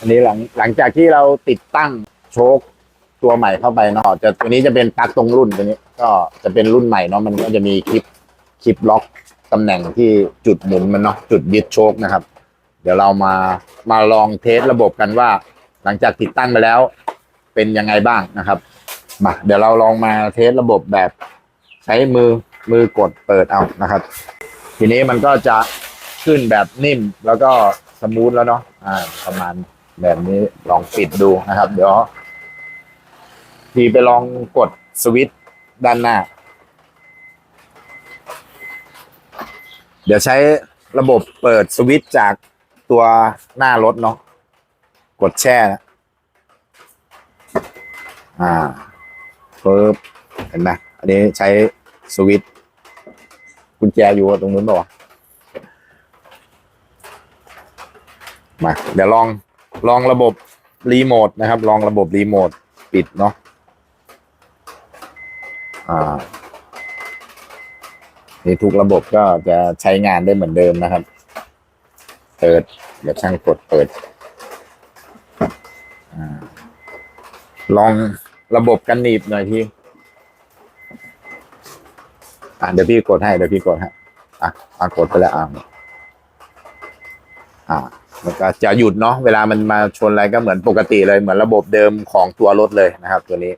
อันนี้หลังหลังจากที่เราติดตั้งโชคตัวใหม่เข้าไปเนาะจะตัวนี้จะเป็นปลั๊กตรงรุ่นตัวนี้ ก็จะเป็นรุ่นใหม่เนาะมันก็จะมีคลิปคลิปล็อกตำแหน่งที่จุดหมุนมันเนาะจุดยึดโชคนะครับ เดี๋ยวเรามามาลองเทสระบบกันว่า หลังจากติดตั้งไปแล้ว เป็นยังไงบ้างนะครับมาเดี๋ยวเราลองมาเทสระบบแบบใช้มือมือกดเปิดเอานะครับ ทีนี้มันก็จะขึ้นแบบนิ่มแล้วก็สมูทแล้วเนาะอ่าประมาณ แบบนี้ลองปิดดูนะครับ เดี๋ยวทีไปลองกดสวิตช์ด้านหน้า เดี๋ยวใช้ระบบเปิดสวิตช์จากตัวหน้ารถเนาะกดแช่นะอ่าปึ๊บเห็นไหมอันนี้ใช้สวิตช์กุญแจอยู่ตรงนู้นป่าวะมา เดี๋ยวลอง ลองระบบรีโมทนะครับ ลองระบบรีโมทปิดเนาะอ่านี่ทุกระบบก็จะใช้งานได้เหมือนเดิมนะครับ เปิดเดี๋ยวช่างกดเปิดอาลองระบบกันหนีบหน่อยพี่อะเดี๋ยวพี่กดให้เดี๋ยวพี่กดให้อะอะกดไปแล้วอะอ่า มันก็จะหยุดเนาะเวลามันมาชนอะไรก็เหมือนปกติเลยเหมือนระบบเดิมของตัวรถเลยนะครับ ตัวนี้